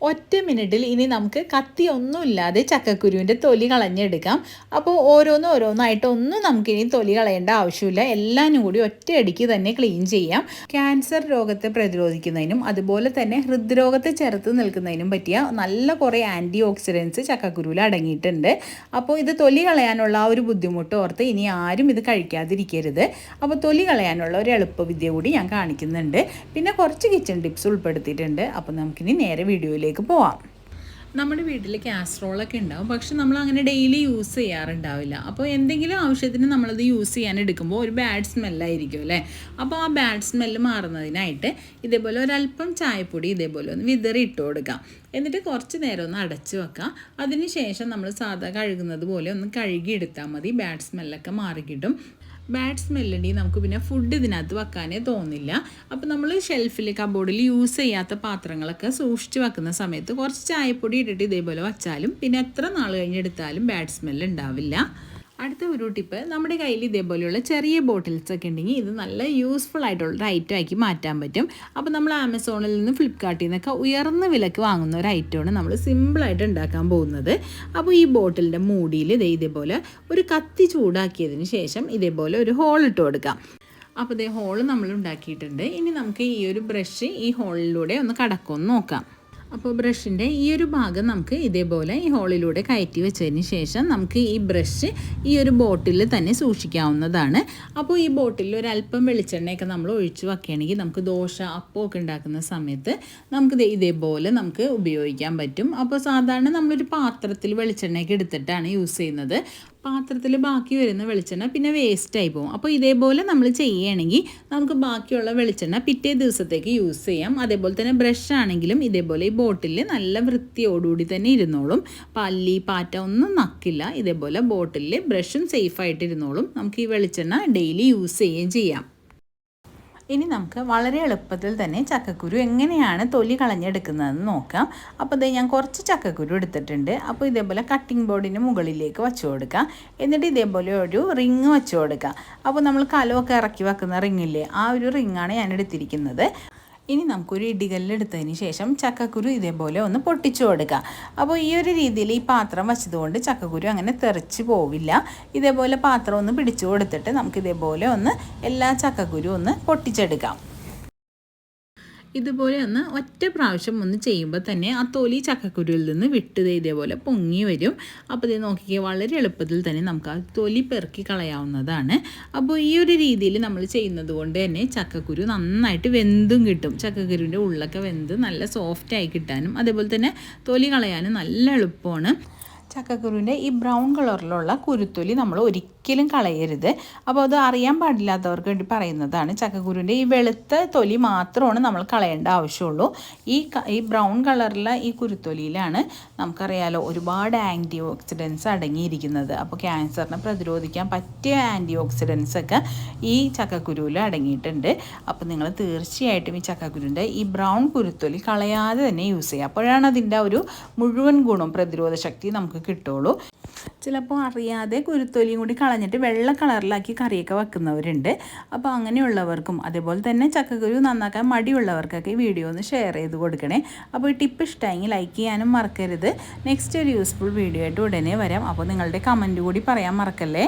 ഒറ്റ മിനിറ്റിൽ ഇനി നമുക്ക് കത്തി ഒന്നുമില്ലാതെ ചക്കക്കുരുവിന്റെ തൊലി കളഞ്ഞെടുക്കാം. അപ്പോൾ ഓരോന്ന് ഓരോന്നായിട്ട് ഒന്നും നമുക്കിനി തൊലി കളയേണ്ട ആവശ്യമില്ല. എല്ലാം കൂടി ഒറ്റയടിക്ക് തന്നെ ക്ലീൻ ചെയ്യാം. ക്യാൻസർ രോഗത്തെ പ്രതിരോധിക്കുന്നതിനും അതുപോലെ തന്നെ ഹൃദ്രോഗത്തെ ചെറുത്ത് നിൽക്കുന്നതിനും പറ്റിയ നല്ല കുറേ ആന്റി ഓക്സിഡൻസ് ചക്കക്കുരുവിൽ അടങ്ങിയിട്ടുണ്ട്. അപ്പോൾ ഇത് തൊലി കളയാനുള്ള ആ ഒരു ബുദ്ധിമുട്ട് ഓർത്ത് ഇനി ആരും ഇത് കഴിക്കാതിരിക്കരുത്. അപ്പോൾ തൊലി കളയാനുള്ള ഒരു എളുപ്പവിദ്യ കൂടി ഞാൻ കാണിക്കുന്നുണ്ട്. പിന്നെ കുറച്ച് കിച്ചൺ ടിപ്സ് ഉൾപ്പെടുത്തിയിട്ടുണ്ട്. അപ്പോൾ നമുക്കിനി നേരെ വീഡിയോയിലേക്ക് പോവാം. നമ്മുടെ വീട്ടിൽ കാസ്ട്രോളൊക്കെ ഉണ്ടാവും. പക്ഷെ നമ്മൾ അങ്ങനെ ഡെയിലി യൂസ് ചെയ്യാറുണ്ടാവില്ല. അപ്പോൾ എന്തെങ്കിലും ആവശ്യത്തിന് നമ്മളത് യൂസ് ചെയ്യാൻ എടുക്കുമ്പോൾ ഒരു ബാഡ് സ്മെല്ലായിരിക്കും അല്ലേ? അപ്പോൾ ആ ബാഡ് സ്മെല്ല് മാറുന്നതിനായിട്ട് ഇതേപോലെ ഒരല്പം ചായപ്പൊടി ഇതേപോലെ ഒന്ന് വിതറി ഇട്ട് കൊടുക്കാം. എന്നിട്ട് കുറച്ച് നേരം ഒന്ന് അടച്ച് വെക്കാം. അതിന് ശേഷം നമ്മൾ സാധാ കഴുകുന്നത് പോലെ ഒന്ന് കഴുകിയെടുത്താൽ മതി. ബാഡ് സ്മെല്ലൊക്കെ മാറിക്കിട്ടും. ബാഡ് സ്മെല്ലുണ്ടെങ്കിൽ നമുക്ക് പിന്നെ ഫുഡ് ഇതിനകത്ത് വെക്കാനേ തോന്നില്ല. അപ്പോൾ നമ്മൾ ഷെൽഫിൽ കബോർഡിൽ യൂസ് ചെയ്യാത്ത പാത്രങ്ങളൊക്കെ സൂക്ഷിച്ച് വെക്കുന്ന സമയത്ത് കുറച്ച് ചായപ്പൊടി ഇട്ടിട്ട് ഇതേപോലെ വച്ചാലും പിന്നെ എത്ര നാൾ കഴിഞ്ഞെടുത്താലും ബാഡ് സ്മെല്ല് ഉണ്ടാവില്ല. അടുത്ത ഒരു ടിപ്പ് നമ്മുടെ കയ്യിൽ ഇതേപോലെയുള്ള ചെറിയ ബോട്ടിൽസ് ഒക്കെ ഉണ്ടെങ്കിൽ ഇത് നല്ല യൂസ്ഫുൾ ആയിട്ടുള്ള ഒരു ഐറ്റം ആക്കി മാറ്റാൻ പറ്റും. അപ്പോൾ നമ്മൾ ആമസോണിൽ നിന്ന് ഫ്ലിപ്കാർട്ടിൽ നിന്നൊക്കെ ഉയർന്ന വിലക്ക് വാങ്ങുന്ന ഒരു ഐറ്റമാണ് നമ്മൾ സിമ്പിളായിട്ട് ഉണ്ടാക്കാൻ പോകുന്നത്. അപ്പോൾ ഈ ബോട്ടിലിന്റെ മൂടിയിൽ ഇതേ ഇതേപോലെ ഒരു കത്തി ചൂടാക്കിയതിന് ശേഷം ഇതേപോലെ ഒരു ഹോൾ ഇട്ട് കൊടുക്കാം. അപ്പോൾ ഇതേ ഹോൾ നമ്മൾ ഉണ്ടാക്കിയിട്ടുണ്ട്. ഇനി നമുക്ക് ഈ ഒരു ബ്രഷ് ഈ ഹോളിലൂടെ ഒന്ന് കടക്കുമെന്ന് നോക്കാം. അപ്പോൾ ബ്രഷിന്റെ ഈ ഒരു ഭാഗം നമുക്ക് ഇതേപോലെ ഈ ഹോളിലൂടെ കയറ്റി വെച്ചതിന് ശേഷം നമുക്ക് ഈ ബ്രഷ് ഈ ഒരു ബോട്ടിൽ തന്നെ സൂക്ഷിക്കാവുന്നതാണ്. അപ്പോൾ ഈ ബോട്ടിൽ ഒരു അല്പം വെളിച്ചെണ്ണയൊക്കെ നമ്മൾ ഒഴിച്ചു വെക്കുകയാണെങ്കിൽ നമുക്ക് ദോശ അപ്പമൊക്കെ ഉണ്ടാക്കുന്ന സമയത്ത് നമുക്ക് ഇതേപോലെ നമുക്ക് ഉപയോഗിക്കാൻ പറ്റും. അപ്പോൾ സാധാരണ നമ്മളൊരു പാത്രത്തിൽ വെളിച്ചെണ്ണയൊക്കെ എടുത്തിട്ടാണ് യൂസ് ചെയ്യുന്നത്. പാത്രത്തിൽ ബാക്കി വരുന്ന വെളിച്ചെണ്ണ പിന്നെ വേസ്റ്റായി പോകും. അപ്പോൾ ഇതേപോലെ നമ്മൾ ചെയ്യുകയാണെങ്കിൽ നമുക്ക് ബാക്കിയുള്ള വെളിച്ചെണ്ണ പിറ്റേ ദിവസത്തേക്ക് യൂസ് ചെയ്യാം. അതേപോലെ തന്നെ ബ്രഷ് ആണെങ്കിലും ഇതേപോലെ ഈ ബോട്ടിൽ നല്ല വൃത്തിയോടുകൂടി തന്നെ ഇരുന്നോളും. പല്ലി പാറ്റ ഒന്നും നക്കില്ല. ഇതേപോലെ ബോട്ടിൽ ബ്രഷും സേഫായിട്ട് ഇരുന്നോളും. നമുക്ക് ഈ വെളിച്ചെണ്ണ ഡെയിലി യൂസ് ചെയ്യുകയും ചെയ്യാം. ഇനി നമുക്ക് വളരെ എളുപ്പത്തിൽ തന്നെ ചക്കക്കുരു എങ്ങനെയാണ് തൊലി കളഞ്ഞെടുക്കുന്നതെന്ന് നോക്കാം. അപ്പോൾ ഇതേ ഞാൻ കുറച്ച് ചക്കക്കുരു എടുത്തിട്ടുണ്ട്. അപ്പോൾ ഇതേപോലെ കട്ടിംഗ് ബോർഡിന് മുകളിലേക്ക് വെച്ച് കൊടുക്കാം. എന്നിട്ട് ഇതേപോലെ ഒരു റിങ് വെച്ച് കൊടുക്കാം. അപ്പോൾ നമ്മൾ കലമൊക്കെ ഇറക്കി വെക്കുന്ന റിങ്ങില്ലേ ആ ഒരു റിങ്ങാണ് ഞാൻ എടുത്തിരിക്കുന്നത്. ഇനി നമുക്കൊരു ഇടികല്ലെടുത്തതിന് ശേഷം ചക്കക്കുരു ഇതേപോലെ ഒന്ന് പൊട്ടിച്ചു കൊടുക്കുക അപ്പോൾ ഈ ഒരു രീതിയിൽ ഈ പാത്രം വെച്ചതുകൊണ്ട് ചക്കക്കുരു അങ്ങനെ തെറിച്ച് പോവില്ല. ഇതേപോലെ പാത്രം ഒന്ന് പിടിച്ചു കൊടുത്തിട്ട് നമുക്ക് ഇതേപോലെ ഒന്ന് എല്ലാ ചക്കക്കുരു ഒന്ന് പൊട്ടിച്ചെടുക്കാം. ഇതുപോലെ ഒന്ന് ഒറ്റ പ്രാവശ്യം ഒന്ന് ചെയ്യുമ്പോൾ തന്നെ ആ തൊലി ചക്കക്കുരുവിൽ നിന്ന് വിട്ട് ഇതേപോലെ പൊങ്ങി വരും. അപ്പോൾ ഇത് നോക്കിക്കുക വളരെ എളുപ്പത്തിൽ തന്നെ നമുക്ക് ആ തൊലി പെറുക്കി കളയാവുന്നതാണ്. അപ്പോൾ ഈ ഒരു രീതിയിൽ നമ്മൾ ചെയ്യുന്നത് കൊണ്ട് തന്നെ ചക്കക്കുരു നന്നായിട്ട് വെന്തും കിട്ടും. ചക്കക്കുരുവിന്റെ ഉള്ളൊക്കെ വെന്ത് നല്ല സോഫ്റ്റായി കിട്ടാനും അതേപോലെ തന്നെ തൊലി കളയാനും നല്ല എളുപ്പമാണ്. ചക്കക്കുരുവിന്റെ ഈ ബ്രൗൺ കളറിലുള്ള കുരുത്തൊലി നമ്മൾ ഒരിക്കലും കളയരുത്. അപ്പോൾ അത് അറിയാൻ പാടില്ലാത്തവർക്ക് വേണ്ടി പറയുന്നതാണ് ചക്കക്കുരുവിന്റെ ഈ വെളുത്ത തൊലി മാത്രമാണ് നമ്മൾ കളയേണ്ട ആവശ്യമുള്ളൂ. ഈ ഈ ബ്രൗൺ കളറിലെ ഈ കുരുത്തൊലിയിലാണ് നമുക്കറിയാലോ ഒരുപാട് ആന്റി ഓക്സിഡൻസ് അടങ്ങിയിരിക്കുന്നത്. അപ്പോൾ ക്യാൻസറിനെ പ്രതിരോധിക്കാൻ പറ്റിയ ആന്റി ഓക്സിഡൻസ് ഒക്കെ ഈ ചക്കക്കുരുവിൽ അടങ്ങിയിട്ടുണ്ട്. അപ്പോൾ നിങ്ങൾ തീർച്ചയായിട്ടും ഈ ചക്കക്കുരുവിന്റെ ഈ ബ്രൗൺ കുരുത്തൊലി കളയാതെ തന്നെ യൂസ് ചെയ്യുക. അപ്പോഴാണ് അതിന്റെ ഒരു മുഴുവൻ ഗുണം പ്രതിരോധ ശക്തി നമുക്ക് കിട്ടുള്ളൂ ചിലപ്പോൾ അറിയാതെ കുരുത്തൊലിയും കൂടി കളഞ്ഞിട്ട് വെള്ള കളറിലാക്കി കറിയൊക്കെ വെക്കുന്നവരുണ്ട്. അപ്പോൾ അങ്ങനെയുള്ളവർക്കും അതേപോലെ തന്നെ ചക്കക്കുരു നന്നാക്കാൻ മടിയുള്ളവർക്കൊക്കെ ഈ വീഡിയോ ഒന്ന് ഷെയർ ചെയ്ത് കൊടുക്കണേ. അപ്പോൾ ഈ ടിപ്പ് ഇഷ്ടമെങ്കിൽ ലൈക്ക് ചെയ്യാനും മറക്കരുത്. നെക്സ്റ്റ് ഒരു യൂസ്ഫുൾ വീഡിയോ ആയിട്ട് ഉടനെ വരാം. അപ്പോൾ നിങ്ങളുടെ കമന്റ് കൂടി പറയാൻ മറക്കല്ലേ?